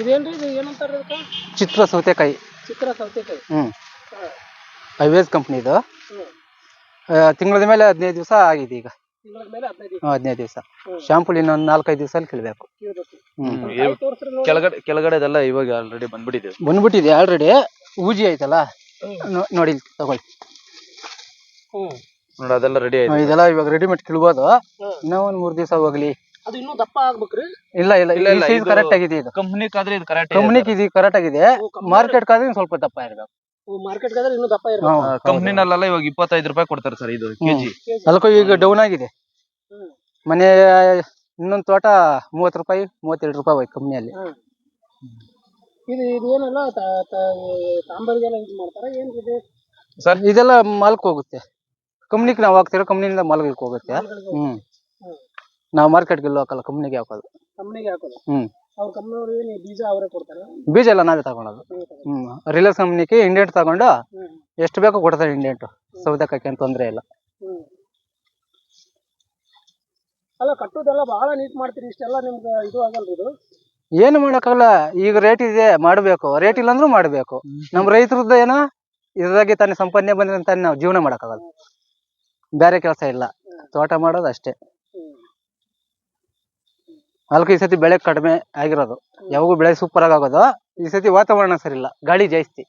ಇದೇನ್ರಿ ಇದು ಏನಂತಾರ ಇದಕ್ಕೆ ಚಿತ್ರ ಸೌತೆಕಾಯಿ. ಚಿತ್ರ ಸೌತೆಕಾಯಿ. ಹ್ಮ್. ಹೈವೇಸ್ ಕಂಪ್ನಿದು ಹ್ಮ್. ತಿಂಗಳದ ಮೇಲೆ ಹದಿನೈದು ದಿವಸ ಆಗಿದೆ ಈಗ. ತಿಂಗಳ ಮೇಲೆ ಹದಿನೈದು ದಿವಸ. ಹದಿನೈದು. ಶಾಂಪೂಲ್ ಇನ್ನೊಂದು ನಾಲ್ಕೈದು ದಿವಸ ಕೇಳಬೇಕು. ಇರ್ಬೇಕು ಹ್ಮ್. ನೋಡಿ. ಕೆಳಗಡೆ ಕೆಳಗಡೆದೆಲ್ಲ ಇವಾಗ ಆಲ್ರೆಡಿ ಬಂದ್ಬಿಟ್ಟಿದೆ. ಬಂದ್ಬಿಟ್ಟಿದೆ ಆಲ್ರೆಡಿ ಊಜಿ ಆಯ್ತಲ್ಲ ನೋ- ನೋಡಿ ಇಲ್ಲಿ ತಗೊಳ್ಳಿ. ಹ್ಮ್. ನೋಡಿ ಅದೆಲ್ಲ ರೆಡಿ ಆಯ್ತು. ಇದೆಲ್ಲ ಇವಾಗ ರೆಡಿಮೇಡ್ ಕಿಳ್ಬೋದು. ಇನ್ನ ಮೂರು ಮೂರ್ ದಿವಸ ಹೋಗ್ಲಿ. ಅದು ಇನ್ನೂ ದಪ್ಪ ಆಗ್ಬೇಕ್ರಿ? ಇಲ್ಲ ಇಲ್ಲ ಇಲ್ಲ, ಇಲ್ಲ, ಇದು- ಕರೆಕ್ಟ್ ಆಗಿದೆ ಇದು. ಕರೆಕ್ಟ್ ಕಂಪ್ನಿಗೆ ಇದು ಕರೆಕ್ಟ್ ಆಗಿದೆ. ಮಾರ್ಕೆಟ್ ಕಾದ್ರೆ ಸ್ವಲ್ಪ ದಪ್ಪ ಇರಬೇಕು. ಮಾರ್ಕೆಟ್ ಆದ್ರೆ ಇನ್ನೂ ದಪ್ಪ ಇರ್ಬೇಕು. ಹಾ, ಕಂಪ್ನಿನಲ್ಲೆಲ್ಲ ಇವಾಗ ಇಪ್ಪತ್ತೈದು ರೂಪಾಯಿ ಕೊಡ್ತಾರೆ ಸರ್ ಇದು ಕೆಜಿ. ಅದಕ್ಕೂ ಈಗ ಡೌನ್ ಆಗಿದೆ. ಹ್ಮ್. ಮನೆ ಇನ್ನೊಂದ್ ತೋಟ ಮೂವತ್ತು ರೂಪಾಯಿ ಮೂವತ್ತೆರಡು ರೂಪಾಯಿ ಹೋಯ್ತು ಕಂಪ್ನಿಯಲ್ಲಿ ಹ್ಮ್. ಇದು ಇದೇನಲ್ಲ ತ- ತ- ತಾಂಬರಿಗೆಲ್ಲ ಇದು ಮಾಡ್ತಾರ? ಏನ್ ಇದು? ಸರ್? ಇದೆಲ್ಲ ಮಾಲ್ಕ್ ಹೋಗುತ್ತೆ. ಕಂಪ್ನಿಗೆ ನಾವು ಹಾಕ್ತಿರೋ ಕಂಪ್ನಿಯಿಂದ ಮಾಲ್ಗಳಿಗೆ ಹೋಗುತ್ತೆ. ಹ್ಮ್. ನಾವು ಮಾರ್ಕೆಟ್ಗೆ ಎಲ್ಲೂ ಹಾಕಲ್ಲ ಕಂಪ್ನಿಗೆ ಹಾಕೋದು. ಕಂಪ್ನಿಗೆ ಹಾಕೋದು? ಹ್ಮ್. ಅವ್ರ ಕಂಪ್ನಿಯವ್ರು ಏನು ಬೀಜ ಅವರೇ ಕೊಡ್ತಾರೆ? ಬೀಜ ಎಲ್ಲ ನಾವೇ ತಗೊಳೋದು ಹ್ಮ್. ರಿಲಯನ್ಸ್ ಕಂಪ್ನಿಗೆ ಇಂಡೆಂಟ್ ತಗೊಂಡು ಎಷ್ಟು ಬೇಕೋ ಕೊಡ್ತಾರೆ ಇಂಡೆಂಟ್ ಸೌದೆಕಾಯಿ ಅಂತ ತೊಂದ್ರೆ ಇಲ್ಲ. ಹ್ಮ್. ಅಲ್ಲ ಕಟ್ಟೋದೆಲ್ಲ ಬಹಳ ನೀಟ್ ಮಾಡ್ತೀರಿ ಇಷ್ಟೆಲ್ಲ ನಿಮ್ಗೆ ಇದು ಆಗಲ್ರಿ ಇದು? ಏನು ಮಾಡೋಕ್ಕಾಗಲ್ಲ. ಈಗ ರೇಟ್ ಇದೆ ಮಾಡಬೇಕು. ರೇಟ್ ಇಲ್ಲ ಅಂದ್ರೂ ಮಾಡಬೇಕು. ನಮ್ಮ ರೈತರದ್ದು ಏನೋ ಇದ್ರಾಗೆ ತಾನೇ ಸಂಪನ್ನೆ ಬಂದ್ರೆ ತಾನೇ ನಾವು ಜೀವನ ಮಾಡಕ್ಕಾಗಲ್ಲ. ಬೇರೆ ಕೆಲಸ ಇಲ್ಲ. ತೋಟ ಮಾಡೋದು ಅಷ್ಟೇ. ನಾಲ್ಕು ಈ ಸತಿ ಬೆಳೆ ಕಡಿಮೆ ಆಗಿರೋದು. ಯಾವಾಗೂ ಬೆಳೆ ಸೂಪರ್ ಆಗಿ ಆಗೋದು. ಈ ಸತಿ ವಾತಾವರಣ ಸರಿ ಇಲ್ಲ. ಗಾಳಿ ಜಾಸ್ತಿ.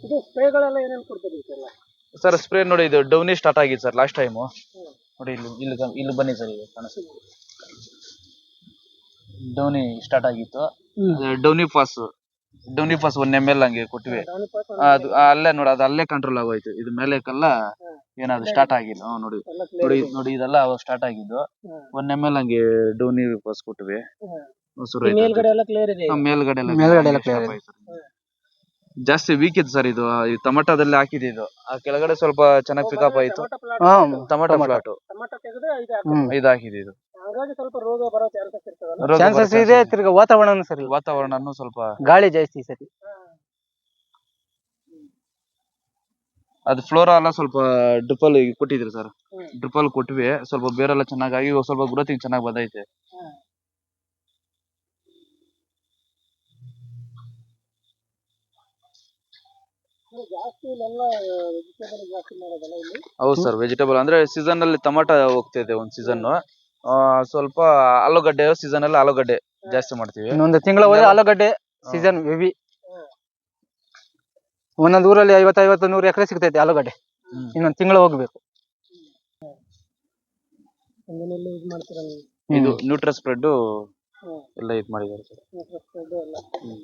ಇದು ಸ್ಪ್ರೇಗಳೆಲ್ಲ ಏನೇನು ಕೊಡ್ತೀರಿ ಇದೆಲ್ಲ ಸರ್ ಸ್ಪ್ರೇ ನೋಡಿ ಇದು ಡೌನಿ ಸ್ಟಾರ್ಟ್ ಆಗಿದೆ ಸರ್ ಲಾಸ್ಟ್ ಟೈಮು ನೋಡಿ ಇಲ್ಲಿ ಇಲ್ಲಿ ಗಮ್- ಇಲ್ಲಿ ಬನ್ನಿ ಸರ್ ಈಗ ಕಾಣಿಸ್ತದೆ. ಡೌನಿ ಸ್ಟಾರ್ಟ್ ಆಗಿತ್ತು. Downy pass downy pass one M L ಹಂಗೆ ಕೊಟ್ವಿ ಅದು ಅಲ್ಲೇ ನೋಡಿ ಅದು ಅಲ್ಲೇ ಕಂಟ್ರೋಲ್ ಆಗೋಯ್ತು. ಇದು ಮೇಲೆಕಲ್ಲ ಏನಾದ್ರು ಸ್ಟಾರ್ಟ್ ಆಗಿಲ್ಲ. ಹ್ಮ್, ನೋಡಿ. ನೋಡಿ ನೋಡಿ ಇದೆಲ್ಲ ಅವಾಗ ಸ್ಟಾರ್ಟ್ ಆಗಿದ್ದು. ಒನ್ ಎಂ ಎಲ್ ಹಂಗೆ ಡೌನಿ ಪಾಸ್ ಕೊಟ್ವಿ ಮೇಲ್ಗಡೆ ಎಲ್ಲ ಕ್ಲಿಯರ್ ಇದೆ. ಆ, ಮೇಲ್ಗಡೆ ಎಲ್ಲ ಮೇಲ್ಗಡೆ ಎಲ್ಲ stop clear ಇದೆ. ಆಯ್ತು. ಜಾಸ್ತಿ ವೀಕ್ ಇತ್ತು ಸರ್ ಇದು. ಈ ಟೊಮೆಟೊದಲ್ಲಿ ಹಾಕಿದ್ದು ಇದು. ಆ ಕೆಳಗಡೆ ಸ್ವಲ್ಪ ಚೆನ್ನಾಗಿ ಪಿಕಪ್ ಆಯ್ತು. ಟೊಮಟೊ ಟೊಮೆಟೊ ಪ್ಲಾಟ್ ಟೊಮಾಟೊ ಇದು ಹಾಕೋದು. ಹ್ಮ್. ಇದು ಹಾಕಿದ್ದು ಇದು. ಹಾಗಾಗಿ ಸ್ವಲ್ಪ ರೋಗ ಬರೋ ಚಾನ್ಸಸ್ ಇರ್ತದಲ್ಲ. ರೋಗ ಚಾನ್ಸಸ್ ಬರೋ ಇದೆ ತಿರ್ಗಾ ವಾತಾವರಣ ಸರಿ ವಾತಾವರಣನು ಸ್ವಲ್ಪ ಗಾಳಿ ಜಾಸ್ತಿ ಸರಿ. ಅದು ಫ್ಲೋರಾ ಎಲ್ಲ ಸ್ವಲ್ಪ ಡ್ರಿಪಲ್ ಕೊಟ್ಟಿದ್ರು ಸರ್. ಡ್ರಿಪಲ್ ಕೊಟ್ವಿ ಸ್ವಲ್ಪ ಬೇರೆಲ್ಲ ಚೆನ್ನಾಗಿ ಇವಾಗ ಸ್ವಲ್ಪ ಗ್ರೋತಿಂಗ್ ಚೆನ್ನಾಗಿ ಬಂದೈತೆ. ಹೌದು ಸರ್ ವೆಜಿಟೇಬಲ್ ಅಂದ್ರೆ ಸೀಸನ್ ಅಲ್ಲಿ ಟೊಮಾಟೊ ಹೋಗ್ತಿದೆ ಒಂದ್ ಸೀಸನ್ ಸ್ವಲ್ಪ ಆಲೂಗಡ್ಡೆ ಸೀಸನ್ ಅಲ್ಲಿ ಆಲೂಗಡ್ಡೆ ಜಾಸ್ತಿ ಮಾಡ್ತೀವಿ. ಇನ್ನೊಂದು ತಿಂಗಳ ಹೋದ್ರೆ ಆಲೂಗಡ್ಡೆ ಸೀಸನ್ ಹೆವಿ ಒಂದೊಂದು ಊರಲ್ಲಿ ಐವತ್ತೈವತ್ತು ಐವತ್ತು ನೂರು ಎಕರೆ ಸಿಗ್ತೈತೆ ಆಲೂಗಡ್ಡೆ. ಇನ್ನೊಂದು ತಿಂಗಳು ಹೋಗ್ಬೇಕು. ಹಂಗೇನೆಲ್ಲ ಇದು ಮಾಡ್ತೀರ ನೀವು? ಇದು ನ್ಯೂಟ್ರಸ್ ಸ್ಪ್ರೆಡ್ ಎಲ್ಲ ಇದು ಮಾಡಿದ್ದಾರೆ ಸರ್. ಇದು ಎಲ್ಲ. ಹ್ಮ್.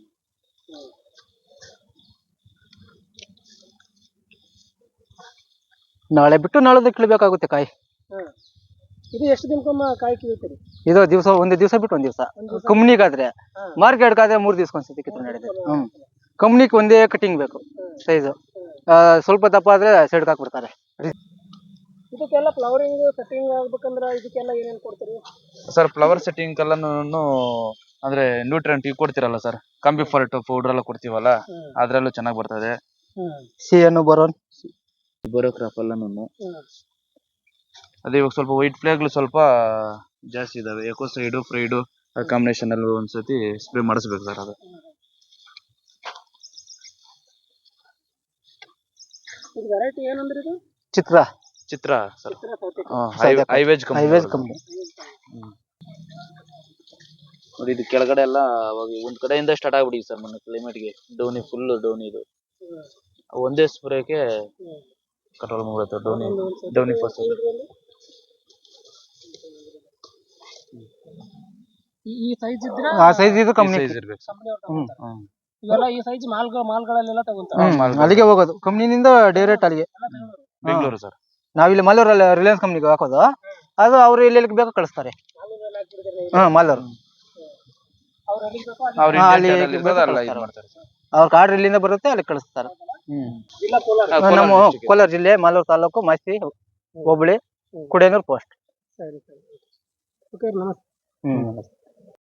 ನಾಳೆ ಬಿಟ್ಟು ನಾಳೆ ಕೀಳ್ಬೇಕಾಗುತ್ತೆ ಕಾಯಿ. ಇದು ಎಷ್ಟು ದಿನಕ್ಕೊಮ್ಮ ಕಾಯಿ ಕೀಳ್ತೀರಿ? ಇದು ದಿವಸ ಒಂದು ದಿವಸ ಬಿಟ್ಟು ಒಂದ್ ದಿವಸ. ಕಂಪ್ನಿಗಾದ್ರೆ ಮಾರ್ಕೆಟ್ ಮಾರ್ಕೆಟ್ಗಾದ್ರೆ ಮೂರ್ ದಿವಸ ಒಂದ್ಸತಿ ಕಿತ್ತು ನಡೆಯುತ್ತೆ. ಹ್ಮ್. ಕಂಪ್ನಿಗೆ ಒಂದೇ ಕಟಿಂಗ್ ಬೇಕು ಸೈಜು ಸ್ವಲ್ಪ ದಪ್ಪ ಆದ್ರೆ ಸೈಡ್ ಹಾಕ್ಬಿಡ್ತಾರೆ. ಇದಕ್ಕೆಲ್ಲ ಫ್ಲವರಿಂಗ್ ಸೆಟ್ಟಿಂಗ್ ಆಗ್ಬೇಕಂದ್ರ ಇದಕ್ಕೆಲ್ಲ ಏನೇನ್ ಕೊಡ್ತೀರಿ? ಸರ್ ಫ್ಲವರ್ ಸೆಟ್ಟಿಂಗ್ ಎಲ್ಲಾನು ಅಂದ್ರೆ ನ್ಯೂಟ್ರೆಂಟ್ ಈಗ ಕೊಡ್ತೀರಲ್ಲ ಸರ್ ಕಂಬಿ ಫರ್ಟ್ ಪೌಡರ್ ಎಲ್ಲ ಕೊಡ್ತೀವಲ್ಲ ಅದ್ರಲ್ಲೂ ಚೆನ್ನಾಗಿ ಬರ್ತದೆ. ಸಿ ಅನ್ನು ಬರೋನ್. ಬರೋ ಕ್ರಾಪ್ ಎಲ್ಲಾನು ಅದೇ ಇವಾಗ ಸ್ವಲ್ಪ ವೈಟ್ ಫ್ಲೇಗ್ ಸ್ವಲ್ಪ ಜಾಸ್ತಿ ಇದಾವೆ. ಎಕೋ ಸೈಡು ಫ್ರೈಡು ಕಾಂಬಿನೇಷನ್ ಅಲ್ಲಿ ಒಂದ್ಸತಿ ಸ್ಪ್ರೇ ಮಾಡಿಸ್ಬೇಕು ಸರ್ ಅದು. ಇದು ವೆರೈಟಿ ಏನಂದ್ರಿ ಇದು? ಚಿತ್ರ. ಚಿತ್ರ ಸರ್ ಚಿತ್ರ ಸೌತೆ ಸೌತೆಕಾಯಿ. ಹೈವೇಜ್ ಹೈವೇಸ್ ನೋಡಿ ಇದು ಕೆಳಗಡೆ ಎಲ್ಲ ಅವಾಗ ಒಂದ್ ಕಡೆಯಿಂದ ಸ್ಟಾರ್ಟ್ ಆಗ್ಬಿಡಿ ಸರ್ ಮೊನ್ನೆ ಕ್ಲೈಮೇಟ್ಗೆ ಡೋನಿ ಫುಲ್ ಡೋನಿ ಇದು. ಹ್ಮ್. ಒಂದೇ ಸ್ಪ್ರೇಗೆ ಹ್ಮ್. ಕಂಟ್ರೋಲ್ ಮಾಡ್ಬಿಡುತ್ತೆ ಡೋನಿ ಒಂದು ಒಂದ್ ಸತಿ ಡೌನಿ ಫಸ್ಟ್ ಇದ್ರಲ್ಲಿ? ಈ- ಈ ಸೈಜ್ ಇದ್ರೆ? ಆ ಸೈಜ್ ಇದು ಕಮ್ಮಿ ಸೈಜ್ ಇರಬೇಕು. Sir hmm. ಇವೆಲ್ಲ ಈ ಸೈಜ್ ಮಾಲ್ಗಳಲ್ಲೆಲ್ಲ ತಗೊಂತಾರೆ. ಹ್ಮ್ ಅಲ್ಲಿಗೆ ಹೋಗೋದು. ಕಂಪ್ನಿನಿಂದ ಡೈರೆಕ್ಟ್ ಅಲ್ಲಿಗೆ. ಬೆಂಗಳೂರು ಸರ್. ನಾವಿಲ್ಲಿ ಮಾಲೂರಲ್ಲಿ ರಿಲಯನ್ಸ್ ಕಂಪ್ನಿಗೆ ಹಾಕೋದು. ಅದು ಅವ್ರು ಇಲ್ಲಿ ಬೇಕು ಕಳಿಸ್ತಾರೆ. ಹಾ ಅವ್ರು ಬೇಕೋ ಅಲ್ಲಿ ಅವ್ರ ಹಾ, ಅಲ್ಲಿ ಇಂಡಿಯನ್ ಅಲ್ಲಿ ಇರ್ತದೆ, ಅಲ್ಲ ಇದು ಮಾಡ್ತಾರೆ ಸರ್ ಅವ್ರ ಕಾರ್ಡ್ ಇಲ್ಲಿಂದ ಬರುತ್ತೆ ಅಲ್ಲಿ ಕಳಿಸ್ತಾರೆ. ಹ್ಮ್. ಜಿಲ್ಲಾ ಕೋಲಾರ. ಹಾ, ಕೋಲಾರ ನಮ್ಮ district. ಕೋಲಾರ ಜಿಲ್ಲೆ ಮಾಲೂರು ತಾಲೂಕು ಮಾಸ್ತಿ ಹೋಬಳಿ ಕುಡಿಯನೂರು ಪೋಸ್ಟ್ ಸರಿ ಸರಿ. ಓಕೆ ನಮಸ್ತೆ. ಹ್ಮ್